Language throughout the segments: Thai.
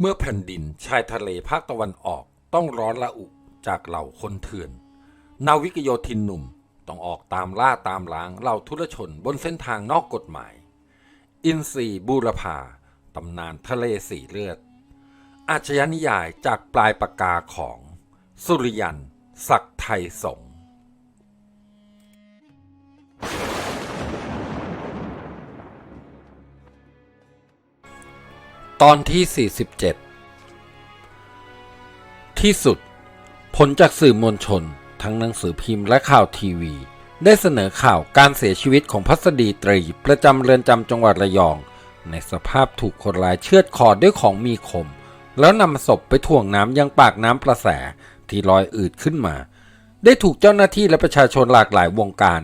เมื่อแผ่นดินชายทะเลภาคตะวันออกต้องร้อนละอุจากเหล่าคนเถื่อน นาวิกโยธินหนุ่มต้องออกตามล่าตามล้างเหล่าทุรชนบนเส้นทางนอกกฎหมาย อินซีบูรพาตำนานทะเลสีเลือด อาชญานิยายจากปลายปากกาของ สุริยัน ศักดิ์ไทยสง ตอนที่ 47 ที่สุด ผลจากสื่อมวลชน ทั้งหนังสือพิมพ์และข่าวทีวี ได้เสนอข่าวการเสียชีวิตของพัสดีตรี ประจำเรือนจำจังหวัดระยอง ในสภาพถูกคนร้ายเชือดคอด้วยของมีคม แล้วนำศพไปถ่วงน้ำยังปากน้ำประแสที่ลอยอืดขึ้นมา ได้ถูกเจ้าหน้าที่และประชาชนหลากหลายวงการ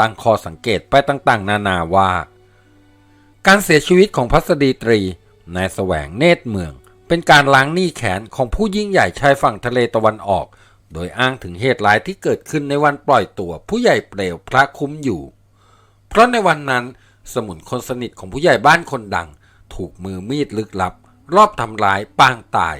ตั้งข้อสังเกตไปต่างๆ นานาว่า การเสียชีวิตของพัสดีตรี นายแสวงเนตรเมือง เป็นการล้างหนี้แขนของผู้ยิ่งใหญ่ชายฝั่งทะเลตะวันออก โดยอ้างถึงเหตุร้ายที่เกิดขึ้นในวันปล่อยตัวผู้ใหญ่เปลวพระคุ้มอยู่ เพราะในวันนั้นสมุนคนสนิทของผู้ใหญ่บ้านคนดัง ถูกมือมีดลึกลับ รอบทำร้ายปางตาย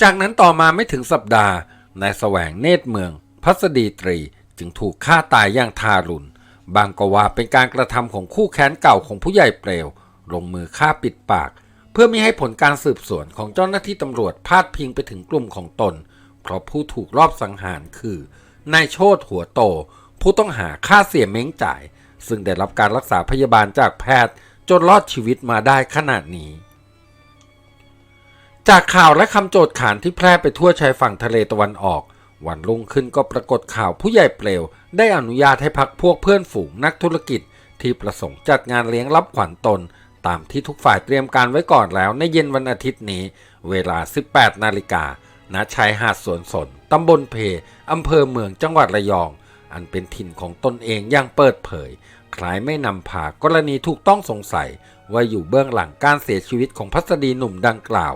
จากนั้นต่อมาไม่ถึงสัปดาห์นายแสวงเนตรเมือง พัสดีตรีจึงถูกฆ่าตายอย่างทารุณบางก็ว่าเป็นการกระทำของคู่แค้นเก่าของผู้ใหญ่เปลว ลงมือฆ่าปิดปาก เพื่อไม่ให้ผลการสืบสวนของเจ้าหน้าที่ตำรวจพาดพิงไปถึงกลุ่มของตน เพราะผู้ถูกรอบสังหารคือนายโชตหัวโต ผู้ต้องหาฆ่าเสียเม้งจ่าย ซึ่งได้รับการรักษาพยาบาลจากแพทย์จนรอดชีวิตมาได้ขนาดนี้ จากข่าวและคำโจทย์ขานที่แพร่ไปทั่วชายฝั่งทะเลตะวันออก วันรุ่งขึ้นก็ปรากฏข่าวผู้ใหญ่เปลว ได้อนุญาตให้พักพวกเพื่อนฝูงนักธุรกิจที่ประสงค์จัดงานเลี้ยงรับขวัญตน ตามที่ทุกฝ่ายเตรียมการไว้ก่อนแล้วในเย็นวันอาทิตย์นี้ เวลา 18 นาฬิกา ณ ชายหาดสวนสน ตำบลเพ อำเภอเมืองจังหวัดระยอง อันเป็นถิ่นของตนเองอย่างเปิดเผย คล้ายไม่นำพากรณีถูกต้องสงสัย ว่าอยู่เบื้องหลังการเสียชีวิตของพัสดีหนุ่มดังกล่าว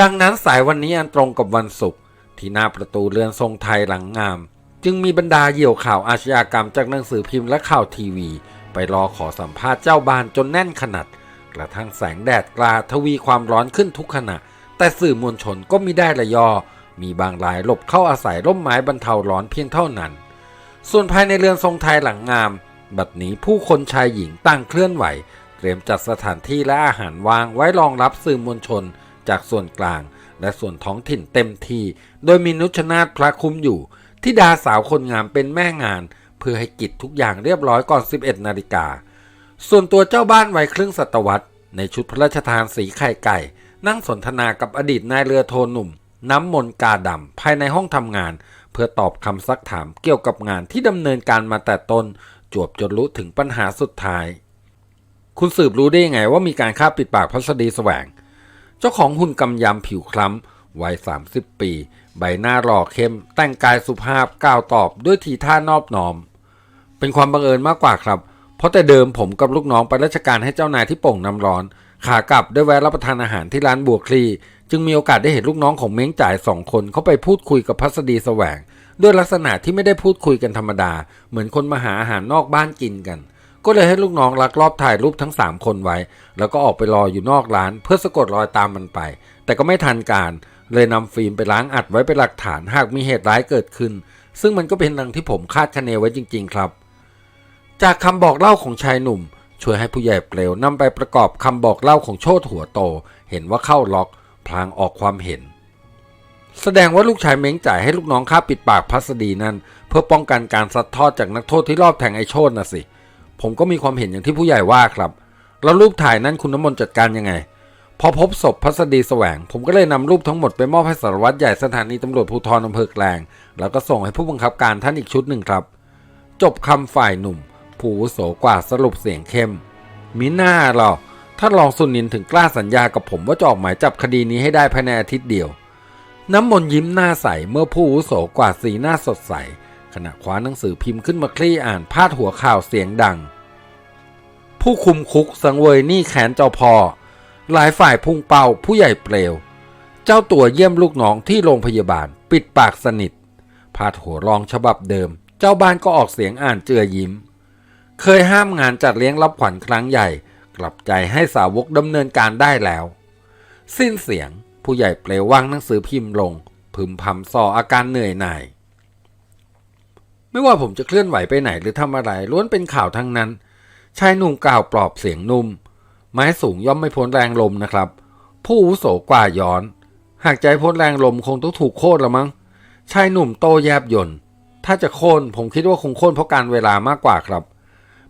ดังนั้นสายวันนี้อันตรงกับวันศุกร์ที่หน้าประตูเรือนทรงไทยหลังงาม จึงมีบรรดาเหยี่ยวข่าวอาชญากรรมจากหนังสือพิมพ์และข่าวทีวี ไปรอขอสัมภาษณ์เจ้าบ้านจนแน่นขนาด กระทั่งแสงแดดกลาทวีความร้อนขึ้นทุกขณะ แต่สื่อมวลชนก็มิได้ระยอ มีบางรายหลบเข้าอาศัยร่มไม้บรรเทาร้อนเพียงเท่านั้น ส่วนภายในเรือนทรงไทยหลังงาม บัดนี้ผู้คนชายหญิงต่างเคลื่อนไหว เตรียมจัดสถานที่และอาหารวางไว้รองรับสื่อมวลชนจากส่วนกลาง และส่วนท้องถิ่นเต็มที่ โดยมีนุชนาถพระคุ้มอยู่ที่ดาสาวคนงามเป็นแม่งาน เพื่อให้กิจทุกอย่างเรียบร้อยก่อน 11 นาฬิกา ส่วนตัวเจ้าบ้านวัยครึ่งศตวรรษ ในชุดพระราชทานสีไข่ไก่ นั่งสนทนากับอดีตนายเรือโทหนุ่ม น้ำมนต์กาดำภายในห้องทำงาน เพื่อตอบคำซักถามเกี่ยวกับงานที่ดำเนินการมาแต่ต้น จวบจนรู้ถึงปัญหาสุดท้าย คุณสืบรู้ได้ยังไงว่ามีการฆ่าปิดปากพัสดีแสวง เจ้าของหุ่นกำยำผิวคล้ำวัย 30 ปี ใบหน้าหล่อเข้ม แต่งกายสุภาพกล่าวตอบด้วยทีท่านอบน้อม เป็นความบังเอิญมากกว่าครับ เพราะแต่เดิมผมกับลูกน้องไปราชการให้เจ้านายที่โป่งน้ำร้อน ขากลับได้แวะรับประทานอาหารที่ร้านบัวคลี จึงมีโอกาสได้เห็นลูกน้องของเม้งจ่ายสองคนเข้าไปพูดคุยกับพัสดีแสวง ด้วยลักษณะที่ไม่ได้พูดคุยกันธรรมดา เหมือนคนมาหาอาหารนอกบ้านกินกัน ก็เลยให้ลูกน้องลักลอบถ่ายรูปทั้ง 3 คนไว้ แล้วก็ออกไปรออยู่นอกร้าน เพื่อสะกดรอยตามมันไป แต่ก็ไม่ทันการเลยนำฟิล์มไปล้างอัดไว้เป็นหลักฐานหากมีเหตุร้ายเกิดขึ้น ซึ่งมันก็เป็นดังที่ผมคาดคะเนไว้จริง ๆ ครับ จากคำบอกเล่าของชายหนุ่ม ช่วยให้ผู้ใหญ่เปลวนำไปประกอบคำบอกเล่าของโชตหัวโต เห็นว่าเข้าล็อก พลางออกความเห็น แสดงว่าลูกชายเม้งจ่ายให้ลูกน้องฆ่าปิดปากพัสดีนั่น เพื่อป้องกันการซัดทอดจากนักโทษที่รอบแทงไอโชตนะสิ ผมก็มีความเห็นอย่างที่ผู้ใหญ่ว่าครับ แล้วรูปถ่ายนั้นคุณน้ำมนต์จัดการยังไง พอพบศพพัสดีแสวง ผมก็เลยนำรูปทั้งหมดไปมอบให้สารวัตรใหญ่สถานีตำรวจภูธรอำเภอแกลง แล้วก็ส่งให้ผู้บังคับการท่านอีกชุดหนึ่งครับ จบคำฝ่ายหนุ่ม ผู้วุโสกว่าสรุปเสียงเข้ม มิน่าหรอท่านรองสุนินถึงกล้าสัญญากับผมว่าจะออกหมายจับคดีนี้ให้ได้ภายในอาทิตย์เดียว น้ำมนยิ้มหน้าใสเมื่อผู้วุโสกว่าสีหน้าสดใส ขณะคว้าหนังสือพิมพ์ขึ้นมาคลี่อ่านพาดหัวข่าวเสียงดัง ผู้คุมคุกสังเวยหนี้แขนเจ้าพอหลายฝ่ายพุ่งเป้าผู้ใหญ่เปลว เจ้าตัวเยี่ยมลูกน้องที่โรงพยาบาล ปิดปากสนิทพาดหัวรองฉบับเดิม เจ้าบ้านก็ออกเสียงอ่านเจือยิ้ม เคยห้ามงานจัดเลี้ยงรับขวัญครั้งใหญ่ กลับใจให้สาวกดำเนินการได้แล้ว สิ้นเสียงผู้ใหญ่เปลววางหนังสือพิมพ์ลง พึมพำส่ออาการเหนื่อยหน่าย ไม่ว่าผมจะเคลื่อนไหวไปไหนหรือทำอะไรล้วนเป็นข่าวทั้งนั้น ชายหนุ่มกล่าวปลอบเสียงนุ่ม ไม้สูงย่อมไม่พ้นแรงลมนะครับ ผู้อาวุโสกว่าย้อน หากใจพ้นแรงลมคงต้องถูกโค่นละมั้ง ชายหนุ่มโตแยบยนต์ถ้าจะโค่นผมคิดว่าคงโค่นเพราะการเวลามากกว่าครับ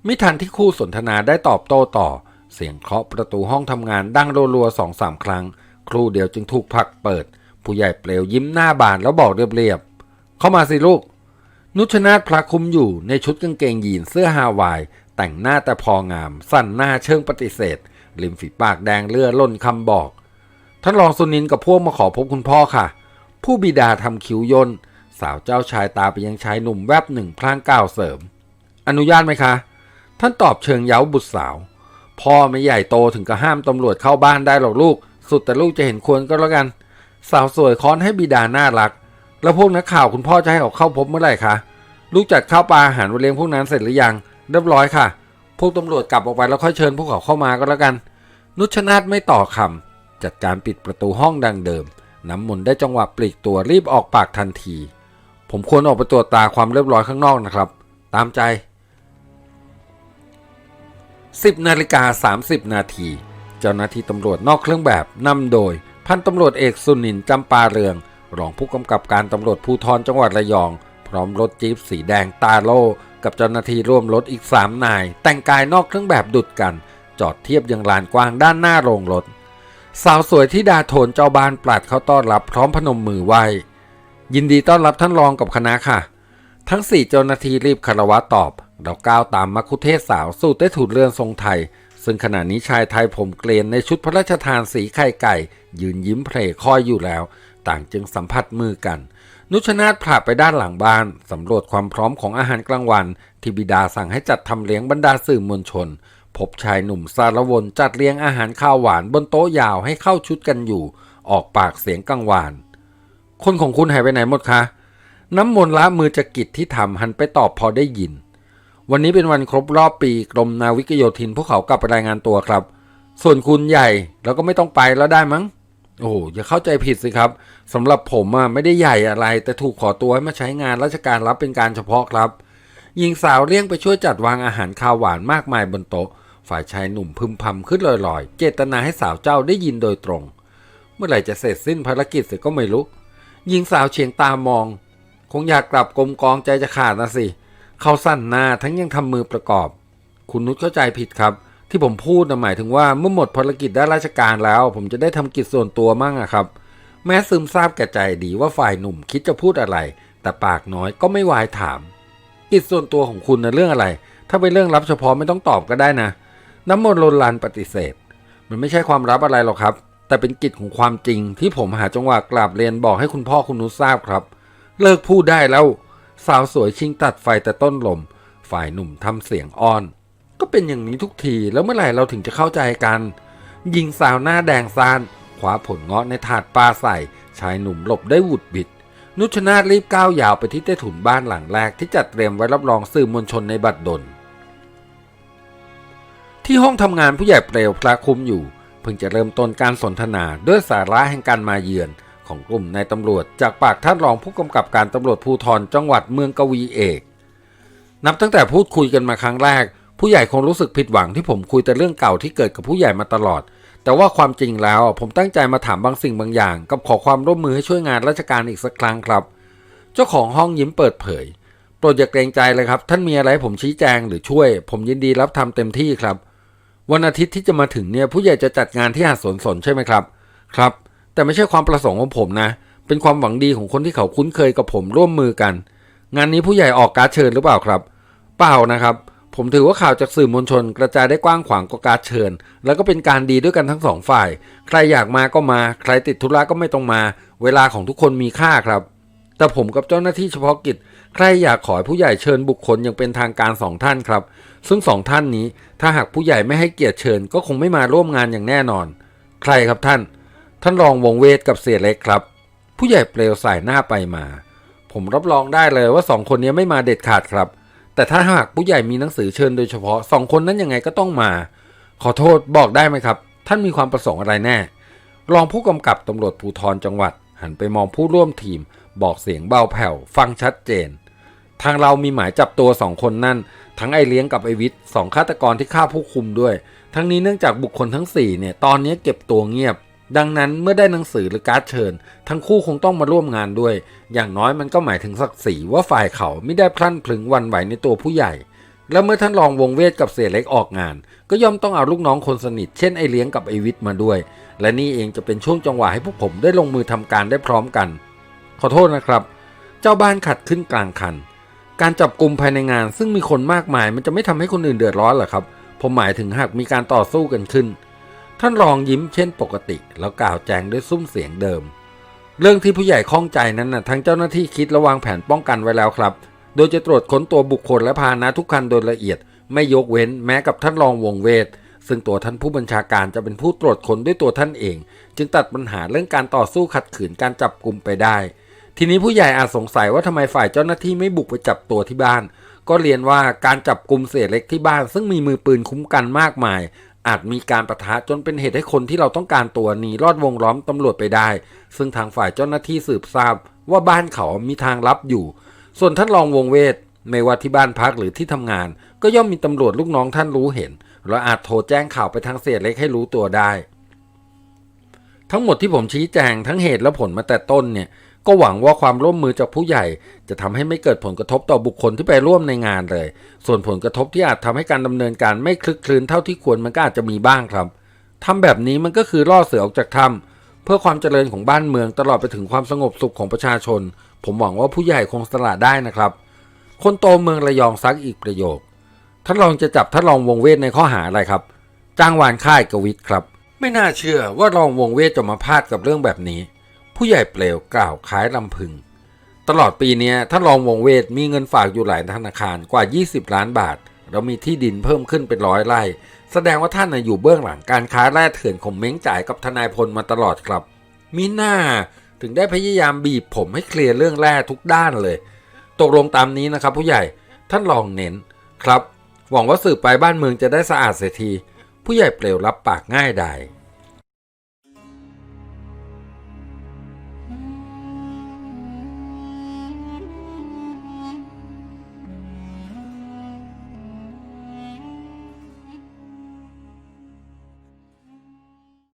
มิทันที่คู่สนทนาได้ตอบโต้ต่อ เสียงเคาะประตูห้องทำงานดังรัวๆสองสามครั้ง ครู่เดียวจึงถูกผลักเปิด ผู้ใหญ่เปลวยิ้มหน้าบานแล้วบอกเรียบๆเข้ามาสิลูก นุชนาธพระคุมอยู่ในชุดกางเกงยีนเสื้อฮาวาย แต่งหน้าแต่พองาม สั่นหน้าเชิงปฏิเสธริมฝีปากแดงเลือดล่นคำบอกท่านรองสุนินกับพวกมาขอพบคุณพ่อค่ะ ผู้บิดาทำคิ้วย่นสาวเจ้าชายตาไปยังชายหนุ่มแวบหนึ่งพลางก้าวเสริม อนุญาตไหมคะ ท่านตอบเชิงเย้าบุตรสาว พ่อไม่ใหญ่โตถึงกับห้ามตำรวจเข้าบ้านได้หรอกลูก สุดแต่ลูกจะเห็นควรก็แล้วกัน สาวสวยค้อนให้บิดาน่ารัก แล้วพวกนักข่าวคุณพ่อจะให้ออกเข้าพบเมื่อไหร่คะ ลูกจัดข้าวปลาอาหารไว้เลี้ยงพวกนั้นเสร็จหรือยัง เรียบร้อยค่ะ พวกตำรวจกลับออกไปแล้วค่อยเชิญพวกเขาเข้ามาก็แล้วกัน นุชนาธไม่ต่อคำจัดการปิดประตูห้องดังเดิม น้ำมนต์ได้จังหวะปลีกตัวรีบออกปากทันที ผมควรออกไปตรวจตาความเรียบร้อยข้างนอกนะครับ ตามใจ 10นาฬิกา30 นาที เจ้าหน้าที่ตำรวจนอกเครื่องแบบนำโดย พันตำรวจเอกสุนินจำปาเรือง รองผู้กำกับการตำรวจภูธรจังหวัดระยอง พร้อมรถจี๊ปสีแดงตาโล กับเจ้าหน้าที่ร่วมรถอีก 3 นาย แต่งกายนอกเครื่องแบบดุดกัน จอดเทียบยังลานกว้างด้านหน้าโรงรถ สาวสวยที่ดาโทนเจ้าบ้านปลัดเขาต้อนรับพร้อมพนมมือไหวยินดีต้อนรับท่านรองกับคณะค่ะ ทั้งสี่เจ้าหน้าที่รีบคารวะตอบ เราก้าวตามมัคคุเทศสาวสู่ใต้ถุนเรือนทรงไทย ซึ่งขณะนี้ชายไทยผมเกลียนในชุดพระราชทานสีไข่ไก่ ยืนยิ้มเพลคอยอยู่แล้ว ต่างจึงสัมผัสมือกัน นุชนาธผ่าไปด้านหลังบ้านสำรวจความพร้อมของอาหารกลางวัน ที่บิดาสั่งให้จัดทำเลี้ยงบรรดาสื่อมวลชน พบชายหนุ่มสารวนจัดเลี้ยงอาหารข้าวหวานบนโต๊ะยาวให้เข้าชุดกันอยู่ ออกปากเสียงกังวาน คนของคุณหายไปไหนหมดคะน้ำมนต์ละมือจะกิจที่ทำหันไปตอบพอได้ยิน วันนี้เป็นวันครบรอบปีกรมนาวิกโยธินพวกเขากลับไปรายงานตัวครับ ส่วนคุณใหญ่แล้วก็ไม่ต้องไปแล้วได้มั้ง โอ้อย่าเข้าใจผิดสิครับสำหรับผมอะไม่ได้ใหญ่อะไร แต่ถูกขอตัวให้มาใช้งานราชการรับเป็นการเฉพาะครับหญิงสาวเลี่ยงไปช่วยจัดวางอาหารข้าวหวานมากมายบนโต๊ะ ฝ่ายชายหนุ่มพึมพำขึ้นลอยๆ เจตนาให้สาวเจ้าได้ยินโดยตรง เมื่อไหร่จะเสร็จสิ้นภารกิจเสร็จก็ไม่รู้หญิงสาวเฉียงตามอง คงอยากกลับกลมกองใจจะขาดนะสิ เขาสั่นหน้าทั้งยังทำมือประกอบ คุณนุชเข้าใจผิดครับ ที่ผมพูดนะหมายถึงว่าเมื่อหมดภารกิจด้านราชการแล้ว ผมจะได้ทำกิจส่วนตัวมั่งอะครับ แม้ซึมซาบแก่ใจดีว่าฝ่ายหนุ่มคิดจะพูดอะไร แต่ปากน้อยก็ไม่วายถาม กิจส่วนตัวของคุณนะเรื่องอะไร ถ้าเป็นเรื่องลับเฉพาะไม่ต้องตอบก็ได้นะ น้ำมนต์ลนลานปฏิเสธ มันไม่ใช่ความลับอะไรหรอกครับ แต่เป็นกิจของความจริงที่ผมหาจังหวะกราบเรียนบอกให้คุณพ่อคุณนุชทราบครับ เลิกพูดได้แล้ว สาวสวยชิงตัดไฟแต่ต้นลม ฝ่ายหนุ่มทำเสียงอ้อน ก็เป็นอย่างนี้ทุกทีแล้วเมื่อไหร่เราถึงจะเข้าใจกันหญิงสาวหน้าแดงซานคว้าผลเงาะในถาดปลาใส่ ชายหนุ่มหลบได้หวุดบิด นุชนาธรีบก้าวยาวไปที่ใต้ถุนบ้านหลังแรกที่จัดเตรียมไว้รับรองสื่อมวลชนในบัดดล ที่ห้องทำงานผู้ใหญ่เปลวพระคุมอยู่ เพิ่งจะเริ่มต้นการสนทนาด้วยสาระแห่งการมาเยือน ของกลุ่มนายตำรวจ จากปากท่านรองผู้กำกับการตำรวจภูธรจังหวัดเมืองกวีเอก นับตั้งแต่พูดคุยกันมาครั้งแรก ผู้ใหญ่คงรู้สึกผิดหวังที่ผมคุยแต่เรื่องเก่าที่เกิดกับผู้ใหญ่มาตลอด แต่ว่าความจริงแล้วผมตั้งใจมาถามบางสิ่งบางอย่าง กับขอความร่วมมือให้ช่วยงานราชการอีกสักครั้งครับ เจ้าของห้องยิ้มเปิดเผยโปรดอย่าเกรงใจเลยครับ ท่านมีอะไรผมชี้แจงหรือช่วย ผมยินดีรับทำเต็มที่ครับ วันอาทิตย์ที่จะมาถึงเนี่ยผู้ใหญ่จะจัดงานที่หาดสวนสนใช่ไหมครับ ครับ แต่ไม่ใช่ความประสงค์ของผมนะ เป็นความหวังดีของคนที่เขาคุ้นเคยกับผมร่วมมือกัน งานนี้ผู้ใหญ่ออกการ์ดเชิญหรือเปล่าครับ เปล่านะครับ ผมถือว่าข่าวจากสื่อมวลชนกระจายได้กว้างขวางกว่าการ์ดเชิญ แล้วก็เป็นการดีด้วยกันทั้งสองฝ่าย ใครอยากมาก็มา ใครติดธุระก็ไม่ต้องมา เวลาของทุกคนมีค่าครับ แต่ผมกับเจ้าหน้าที่เฉพาะกิจ ใครอยากขอให้ผู้ใหญ่เชิญบุคคลย่างเป็นทางการสองท่านครับ ซึ่งสองท่านนี้ ถ้าหากผู้ใหญ่ไม่ให้เกียรติเชิญ ก็คงไม่มาร่วมงานอย่างแน่นอน ใครครับท่าน ท่านรองวงเวทกับเสียเล็กครับ ผู้ใหญ่เปลวสายหน้าไปมา ผมรับรองได้เลยว่าสองคนนี้ไม่มาเด็ดขาดครับ แต่ถ้าหากผู้ใหญ่มีหนังสือเชิญโดยเฉพาะสองคนนั้นยังไงก็ต้องมา ขอโทษบอกได้ไหมครับ ท่านมีความประสงค์อะไรแน่ รองผู้กำกับตำรวจภูธรจังหวัด หันไปมองผู้ร่วมทีม บอกเสียงเบาแผ่ว ฟังชัดเจน ทางเรามีหมายจับตัวสองคนนั่น ทั้งไอเลี้ยงกับไอวิทย์สองฆาตกรที่ฆ่าผู้คุมด้วย ทั้งนี้เนื่องจากบุคคลทั้งสี่เนี่ยตอนนี้เก็บตัวเงียบ ดังนั้นเมื่อได้หนังสือหรือการ์ดเชิญ ทั้งคู่คงต้องมาร่วมงานด้วย อย่างน้อยมันก็หมายถึงศักดิ์ศรีว่าฝ่ายเขาไม่ได้พลั้นพลึงวันไหวในตัวผู้ใหญ่ แล้วเมื่อท่านรองวงเวทกับเสียเล็กออกงาน ก็ย่อมต้องเอาลูกน้องคนสนิท เช่นไอเลี้ยงกับไอวิทย์มาด้วย และนี่เองจะเป็นช่วงจังหวะให้พวกผมได้ลงมือทำการได้พร้อมกัน ขอโทษนะครับ เจ้าบ้านขัดขึ้นกลางคัน การจับกลุ่มภายในงาน ซึ่งมีคนมากมาย มันจะไม่ทำให้คนอื่นเดือดร้อนหรอครับ ผมหมายถึงหากมีการต่อสู้กันขึ้น ท่านรองยิ้มเช่นปกติ แล้วกล่าวแจงด้วยซุ้มเสียงเดิม เรื่องที่ผู้ใหญ่ข้องใจนั้นนะทั้งเจ้าหน้าที่คิดและวางแผนป้องกันไว้แล้วครับ โดยจะตรวจค้นตัวบุคคลและพาหนะทุกคันโดยละเอียด ไม่ยกเว้นแม้กับท่านรองวงเวทซึ่งตัวท่านผู้บัญชาการจะเป็นผู้ตรวจค้นด้วยตัวท่านเอง จึงตัดปัญหาเรื่องการต่อสู้ขัดขืนการจับกลุ่มไปได้ ทีนี้ผู้ใหญ่อาจสงสัยว่าทำไมฝ่ายเจ้าหน้าที่ไม่บุกไปจับตัวที่บ้าน ก็เรียนว่าการจับกลุ่มเสียเล็กที่บ้าน ซึ่งมีมือปืนคุ้มกันมากมาย อาจมีการประทะจนเป็นเหตุให้คนที่เราต้องการตัวหนีรอดวงล้อมตำรวจไปได้ ซึ่งทางฝ่ายเจ้าหน้าที่สืบทราบว่าบ้านเขามีทางลับอยู่ ส่วนท่านรองวงเวทไม่ว่าที่บ้านพักหรือที่ทำงาน ก็ย่อมมีตำรวจลูกน้องท่านรู้เห็นและอาจโทรแจ้งข่าวไปทางเสียเล็กให้รู้ตัวได้ ทั้งหมดที่ผมชี้แจงทั้งเหตุและผลมาแต่ต้นเนี่ย ก็หวังว่าความร่วมมือจากผู้ใหญ่ จะทำให้ไม่เกิดผลกระทบต่อบุคคลที่ไปร่วมในงานเลย ส่วนผลกระทบที่อาจทำให้การดำเนินการไม่คลึกคลืนเท่าที่ควรมันก็อาจจะมีบ้างครับทำแบบนี้มันก็คือล่อเสือออกจากถ้ำเพื่อความเจริญของบ้านเมืองตลอดไปถึงความสงบสุขของประชาชน ผมหวังว่าผู้ใหญ่คงสละได้นะครับ คนโตเมืองระยองซักอีกประโยคท่านรองจะจับท่านรองวงเวทในข้อหาอะไรครับจ้างวานค่ายกวิทครับ ไม่น่าเชื่อว่ารองวงเวทจะมาพลาดกับเรื่องแบบนี้ ผู้ใหญ่เปลวกล่าวคล้ายลำพึง ตลอดปีนี้ท่านรองวงเวทมีเงินฝากอยู่หลายธนาคารกว่า 20 ล้านบาทแล้วมีที่ดินเพิ่มขึ้นเป็นร้อยไร่ แสดงว่าท่านอยู่เบื้องหลังการค้าแร่เถื่อนของเม้งจ่ายกับทนายพลมาตลอดครับมีหน้าถึงได้พยายามบีบผมให้เคลียร์เรื่องแร่ทุกด้านเลย ตกลงตามนี้นะครับ ผู้ใหญ่ท่านลองเน้นครับ หวังว่าสืบไปบ้านเมืองจะได้สะอาดเสียที ผู้ใหญ่เปลวรับปากง่ายดาย